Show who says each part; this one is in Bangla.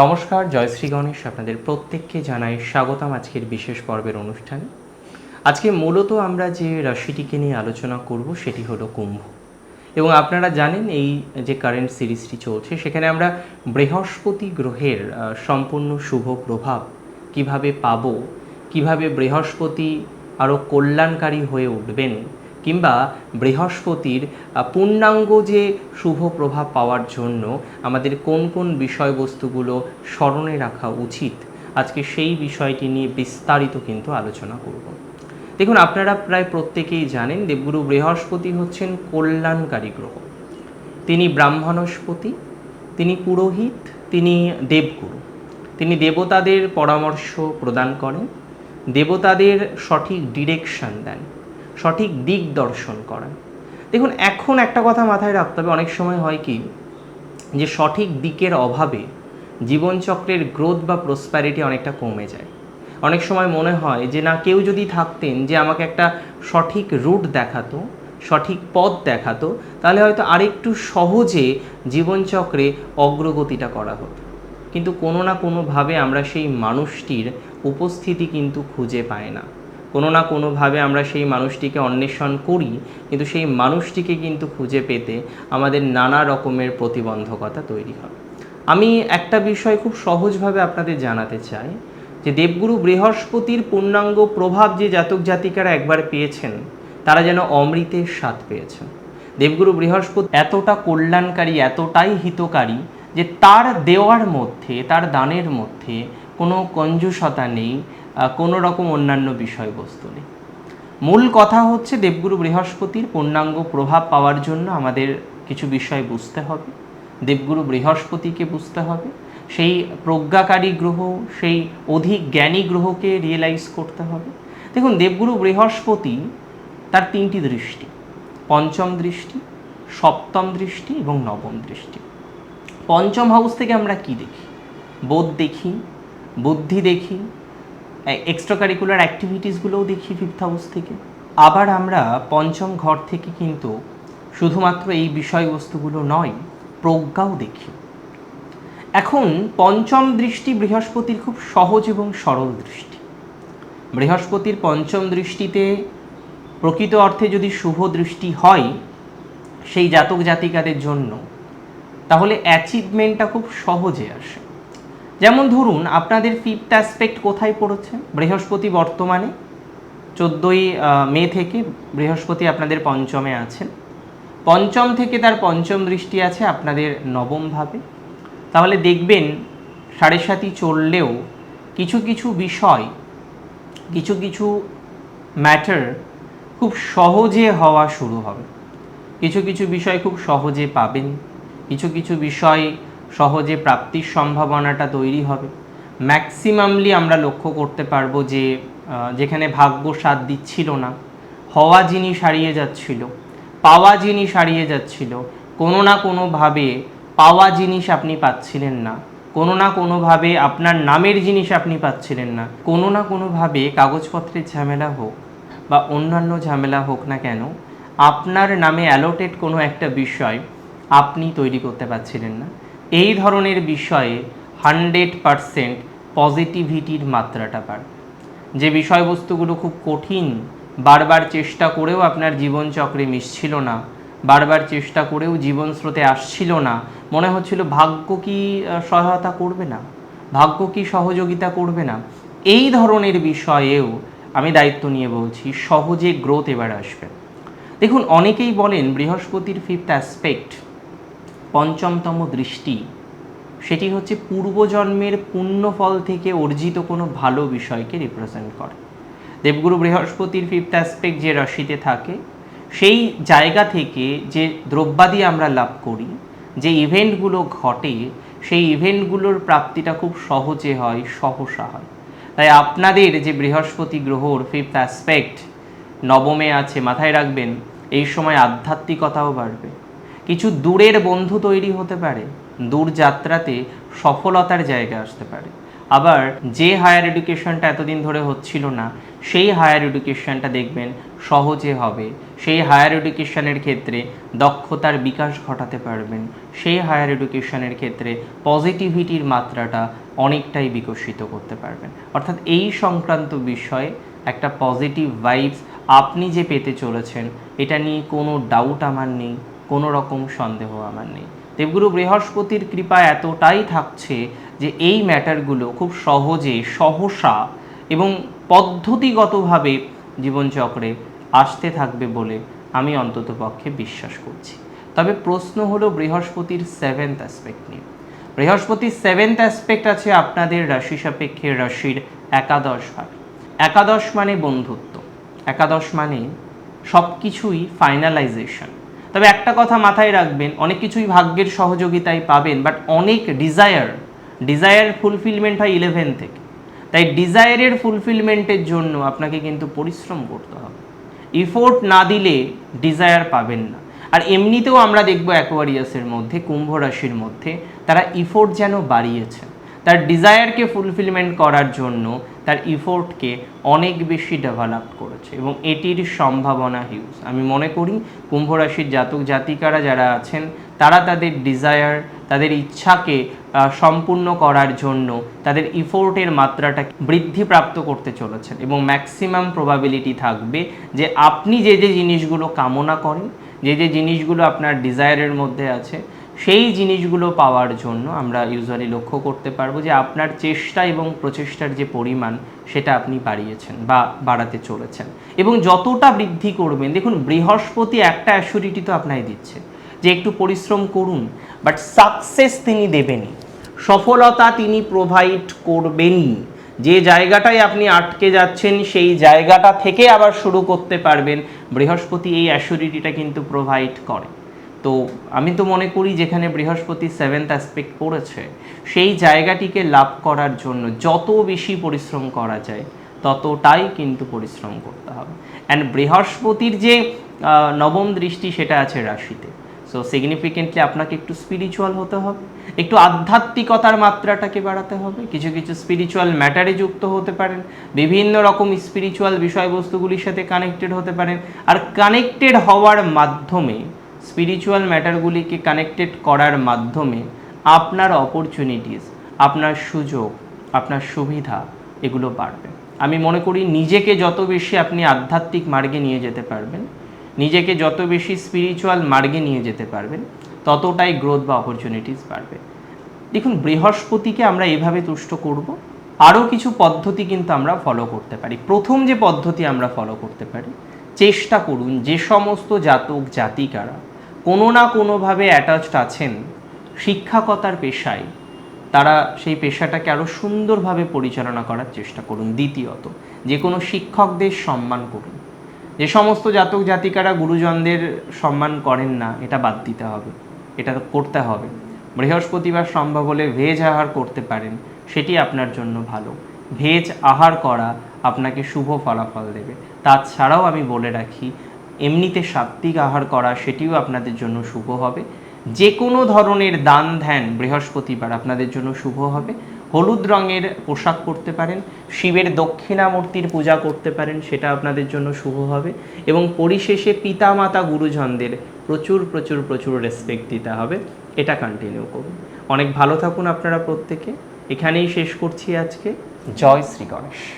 Speaker 1: নমস্কার জয়শ্রী গণেশ আপনাদের প্রত্যেককে জানাই স্বাগতম আজকের বিশেষ পর্বের অনুষ্ঠানে। আজকে মূলত আমরা যে রাশিটিকে নিয়ে আলোচনা করব সেটি হলো কুম্ভ। এবং আপনারা জানেন এই যে কারেন্ট সিরিজটি চলছে, সেখানে আমরা বৃহস্পতি গ্রহের সম্পূর্ণ শুভ প্রভাব কীভাবে পাব, কীভাবে বৃহস্পতি আরও কল্যাণকারী হয়ে উঠবেন কিংবা বৃহস্পতির পূর্ণাঙ্গ যে শুভ প্রভাব পাওয়ার জন্য আমাদের কোন কোন বিষয়বস্তুগুলো স্মরণে রাখা উচিত? আজকে সেই বিষয়টি নিয়ে বিস্তারিত কিন্তু আলোচনা করব। দেখুন, আপনারা প্রায় প্রত্যেকেই জানেন দেবগুরু বৃহস্পতি হচ্ছেন কল্যাণকারী গ্রহ। তিনি ব্রাহ্মণস্পতি, তিনি পুরোহিত, তিনি দেবগুরু। তিনি দেবতাদের পরামর্শ প্রদান করেন, দেবতাদের সঠিক ডিরেকশন দেন। সঠিক দিক দর্শন করেন। দেখুন, এখন একটা কথা মাথায় রাখতে হবে। অনেক সময় হয় কি, যে সঠিক দিকের অভাবে জীবনচক্রের গ্রোথ বা প্রসপ্যারিটি অনেকটা কমে যায়। অনেক সময় মনে হয় যে, না, কেউ যদি থাকতেন যে আমাকে একটা সঠিক রুট দেখাতো, সঠিক পথ দেখাতো, তাহলে হয়তো আরেকটু সহজে জীবনচক্রে অগ্রগতিটা করা হতো। কিন্তু কোনো না কোনোভাবে আমরা সেই মানুষটির উপস্থিতি কিন্তু খুঁজে পাই না। কোনো না কোনোভাবে আমরা সেই মানুষটিকে অন্বেষণ করি, কিন্তু সেই মানুষটিকে কিন্তু খুঁজে পেতে আমাদের নানা রকমের প্রতিবন্ধকতা তৈরি হয় আমি একটা বিষয় খুব সহজভাবে আপনাদের জানাতে চাই, যে দেবগুরু বৃহস্পতির পূর্ণাঙ্গ প্রভাব যে জাতক জাতিকারা একবার পেয়েছেন, তারা যেন অমৃতের স্বাদ পেয়েছেন। দেবগুরু বৃহস্পতি এতটা কল্যাণকারী, এতটাই হিতকারী, যে তার দেওয়ার মধ্যে, তার দানের মধ্যে কোনো কঞ্জুসতা নেই কোনো রকম অন্যান্য বিষয়বস্তু নেই। মূল কথা হচ্ছে দেবগুরু বৃহস্পতির পূর্ণাঙ্গ প্রভাব পাওয়ার জন্য আমাদের কিছু বিষয় বুঝতে হবে। দেবগুরু বৃহস্পতিকে বুঝতে হবে। সেই প্রজ্ঞাকারী গ্রহ, সেই অধিক জ্ঞানী গ্রহকে রিয়েলাইজ করতে হবে। দেখুন, দেবগুরু বৃহস্পতি তার তিনটি দৃষ্টি, পঞ্চম দৃষ্টি, সপ্তম দৃষ্টি এবং নবম দৃষ্টি। পঞ্চম হাউস থেকে আমরা কি দেখি? বোধ দেখি, বুদ্ধি দেখি এক্সট্রা কারিকুলার অ্যাক্টিভিটিসগুলোও দেখি ফিফথ হাউস থেকে। আবার আমরা পঞ্চম ঘর থেকে কিন্তু শুধুমাত্র এই বিষয়বস্তুগুলো নয়, প্রজ্ঞাও দেখি। এখন পঞ্চম দৃষ্টি বৃহস্পতির খুব সহজ এবং সরল দৃষ্টি। বৃহস্পতির পঞ্চম দৃষ্টিতে প্রকৃত অর্থে যদি শুভ দৃষ্টি হয় সেই জাতক জাতিকাদের জন্য, তাহলে অ্যাচিভমেন্টটা খুব সহজে আসে। যেমন ধরুন, আপনাদের ফিফথ অ্যাসপেক্ট কোথায় পড়েছে? বৃহস্পতি বর্তমানে, চোদ্দোই মে থেকে বৃহস্পতি আপনাদের পঞ্চমে আছেন পঞ্চম থেকে তার পঞ্চম দৃষ্টি আছে আপনাদের নবমভাবে তাহলে দেখবেন, সাড়ে সাতি চললেও কিছু কিছু বিষয়, কিছু কিছু ম্যাটার খুব সহজে হওয়া শুরু হবে। কিছু কিছু বিষয় খুব সহজে পাবেন, কিছু কিছু বিষয় সহজে প্রাপ্তির সম্ভাবনাটা তৈরি হবে। ম্যাক্সিমামলি আমরা লক্ষ্য করতে পারব যে যেখানে ভাগ্য সাথ দিচ্ছিল না, হওয়া জিনিস হারিয়ে যাচ্ছিল, পাওয়া জিনিস হারিয়ে যাচ্ছিল, কোনো না কোনোভাবে পাওয়া জিনিস আপনি পাচ্ছিলেন না, কোনো না কোনোভাবে আপনার নামের জিনিস আপনি পাচ্ছিলেন না, কোনো না কোনোভাবে কাগজপত্রের ঝামেলা হোক বা অন্যান্য ঝামেলা হোক না কেন, আপনার নামে অ্যালোটেড কোনো একটা বিষয় আপনি তৈরি করতে পারছিলেন না। এই ধরনের বিষয়ে হান্ড্রেড পারসেন্ট পজিটিভিটির মাত্রাটা বাড়বে যে বিষয়বস্তুগুলো খুব কঠিন, বারবার চেষ্টা করেও আপনার জীবনচক্রে মিশছিল না, বারবার চেষ্টা করেও জীবন স্রোতে আসছিল না, মনে হচ্ছিল ভাগ্য কি সহায়তা করবে না, ভাগ্য কি সহযোগিতা করবে না, এই ধরনের বিষয়েও আমি দায়িত্ব নিয়ে বলছি, সহজে গ্রোথ এবার আসবে। দেখুন, অনেকেই বলেন বৃহস্পতির ফিফথ অ্যাসপেক্ট পঞ্চমতম দৃষ্টি। সেটি হচ্ছে পূর্বজন্মের পুণ্যফল থেকে অর্জিত কোনো ভালো বিষয়কে রিপ্রেজেন্ট করে। দেবগুরু বৃহস্পতির ফিফথ অ্যাসপেক্ট যে রাশিতে থাকে, সেই জায়গা থেকে যে দ্রব্যাদি আমরা লাভ করি, যে ইভেন্টগুলো ঘটে, সেই ইভেন্টগুলোর প্রাপ্তিটা খুব সহজে হয়, সহসা হয়। তাই আপনাদের যে বৃহস্পতি গ্রহর ফিফথ অ্যাসপেক্ট নবমে আছে, মাথায় রাখবেন, এই সময় আধ্যাত্মিকতাও বাড়বে। কিছু দূরের বন্ধু তৈরি হতে পারে, দূর যাত্রাতে সফলতার জায়গা আসতে পারে। আবার যে হায়ার এডুকেশনটা এতদিন ধরে হচ্ছিল না, সেই হায়ার এডুকেশনটা দেখবেন সহজে হবে। সেই হায়ার এডুকেশনের ক্ষেত্রে দক্ষতার বিকাশ ঘটাতে পারবেন। সেই হায়ার এডুকেশনের ক্ষেত্রে পজিটিভিটির মাত্রাটা অনেকটাই বিকশিত করতে পারবেন। অর্থাৎ এই সংক্রান্ত বিষয়ে একটা পজিটিভ ভাইবস আপনি যে পেতে চলেছেন, এটা নিয়ে কোনো ডাউট আমার নেই। কোনো রকম সন্দেহ আমার নেই। দেবগুরু বৃহস্পতির কৃপা এতটাই থাকছে যে এই ম্যাটারগুলো খুব সহজে, সহসা এবং পদ্ধতিগতভাবে জীবনচক্রে আসতে থাকবে বলে আমি অন্তত পক্ষে বিশ্বাস করছি। তবে প্রশ্ন হলো বৃহস্পতির সেভেন্থ অ্যাসপেক্ট নিয়ে। বৃহস্পতির সেভেন্থ অ্যাসপেক্ট আছে আপনাদের রাশি সাপেক্ষে রাশির একাদশ ভাব একাদশ মানে বন্ধুত্ব। একাদশ মানে সব কিছুই ফাইনালাইজেশন তবে একটা কথা মাথায় রাখবেন, অনেক কিছুই ভাগ্যের সহযোগিতায় পাবেন বাট অনেক ডিজায়ার ডিজায়ার ফুলফিলমেন্ট হয় ইলেভেন থেকে। তাই ডিজায়ারের ফুলফিলমেন্টের জন্য আপনাকে কিন্তু পরিশ্রম করতে হবে। ইফোর্ট না দিলে ডিজায়ার পাবেন না। আর এমনিতেও আমরা দেখব অ্যাকোয়ারিয়াসের মধ্যে, কুম্ভ রাশির মধ্যে, তারা ইফোর্ট যেন বাড়িয়েছে। তার ডিজায়ারকে ফুলফিলমেন্ট করার জন্য তার ইফোর্টকে অনেক বেশি ডেভেলপ করেছে এবং এটির সম্ভাবনা হিউজ আমি মনে করি কুম্ভ রাশির জাতক জাতিকারা যারা আছেন, তারা তাদের ডিজায়ার তাদের ইচ্ছাকে সম্পূর্ণ করার জন্য তাদের ইফোর্টের মাত্রাটা বৃদ্ধিপ্রাপ্ত করতে চলেছেন এবং ম্যাক্সিমাম প্রবাবিলিটি থাকবে যে আপনি যে যে জিনিসগুলো কামনা করেন, যে যে জিনিসগুলো আপনার ডিজায়ারের মধ্যে আছে সেই জিনিসগুলো পাওয়ার জন্য আমরা ইউজুয়ালি লক্ষ্য করতে পারব যে আপনার চেষ্টা এবং প্রচেষ্টার যে পরিমাণ, সেটা আপনি বাড়িয়েছেন বা বাড়াতে চলেছেন। এবং যতটা বৃদ্ধি করবেন, দেখুন বৃহস্পতি একটা অ্যাসুরিটি তো আপনাই দিচ্ছে যে একটু পরিশ্রম করুন, বাট সাকসেস তিনি দেবেনই। সফলতা তিনি প্রোভাইড করবেনই। যে জায়গাটায় আপনি আটকে যাচ্ছেন, সেই জায়গাটা থেকে আবার শুরু করতে পারবেন। বৃহস্পতি এই অ্যাসুরিটিটা কিন্তু প্রোভাইড করে। তো আমি তো মনে করি যেখানে বৃহস্পতি সেভেন্থ অ্যাসপেক্ট পড়েছে, সেই জায়গাটিকে লাভ করার জন্য যত বেশি পরিশ্রম করা যায়, ততটাই কিন্তু পরিশ্রম করতে হবে। অ্যান্ড বৃহস্পতির যে নবম দৃষ্টি সেটা আছে রাশিতে। সো সিগনিফিকেন্টলি আপনাকে একটু স্পিরিচুয়াল হতে হবে, একটু আধ্যাত্মিকতার মাত্রাটাকে বাড়াতে হবে, কিছু কিছু স্পিরিচুয়াল ম্যাটারে যুক্ত হতে পারেন, বিভিন্ন রকম স্পিরিচুয়াল বিষয়বস্তুগুলির সাথে কানেক্টেড হতে পারেন, আর কানেক্টেড হওয়ার মাধ্যমে স্পিরিচুয়াল ম্যাটারগুলিকে কানেক্টেড করার মাধ্যমে আপনার অপরচুনিটিস আপনার সুযোগ, আপনার সুবিধা এগুলো বাড়বে। আমি মনে করি নিজেকে যত বেশি আপনি আধ্যাত্মিক মার্গে নিয়ে যেতে পারবেন, নিজেকে যত বেশি স্পিরিচুয়াল মার্গে নিয়ে যেতে পারবেন, ততটাই গ্রোথ বা অপরচুনিটিস বাড়বে। দেখুন, বৃহস্পতিকে আমরা এভাবে তুষ্ট করব, আরও কিছু পদ্ধতি কিন্তু আমরা ফলো করতে পারি। প্রথম যে পদ্ধতি আমরা ফলো করতে পারি, চেষ্টা করুন যে সমস্ত জাতক জাতিকারা কোনো না কোনোভাবে অ্যাটাচড আছেন শিক্ষকতার পেশায়। তারা সেই পেশাটাকে আরও সুন্দরভাবে পরিচালনা করার চেষ্টা করুন, দ্বিতীয়ত। যে কোনো শিক্ষকদের সম্মান করুন। যে সমস্ত জাতক জাতিকারা গুরুজনদের সম্মান করেন না, এটা বাদ দিতে হবে। এটা করতে হবে। বৃহস্পতিবার সম্ভব হলে ভেজ আহার করতে পারেন, সেটি আপনার জন্য ভালো। ভেজ আহার করা আপনাকে শুভ ফলাফল দেবে। তাছাড়াও আমি বলে রাখি এমনিতে সাত্বিক আহার করা সেটিও আপনাদের জন্য শুভ হবে। যে কোনো ধরনের দান ধ্যান বৃহস্পতিবার আপনাদের জন্য শুভ হবে। হলুদ রঙের পোশাক পরতে পারেন, শিবের দক্ষিণামূর্তির পূজা করতে পারেন, সেটা আপনাদের জন্য শুভ হবে। এবং পরিশেষে পিতামাতা গুরুজনদের প্রচুর প্রচুর প্রচুর রেসপেক্ট দিতে হবে। এটা কন্টিনিউ করুন। অনেক ভালো থাকুন আপনারা প্রত্যেকে। এখানেই শেষ করছি আজকে। জয় শ্রী গণেশ।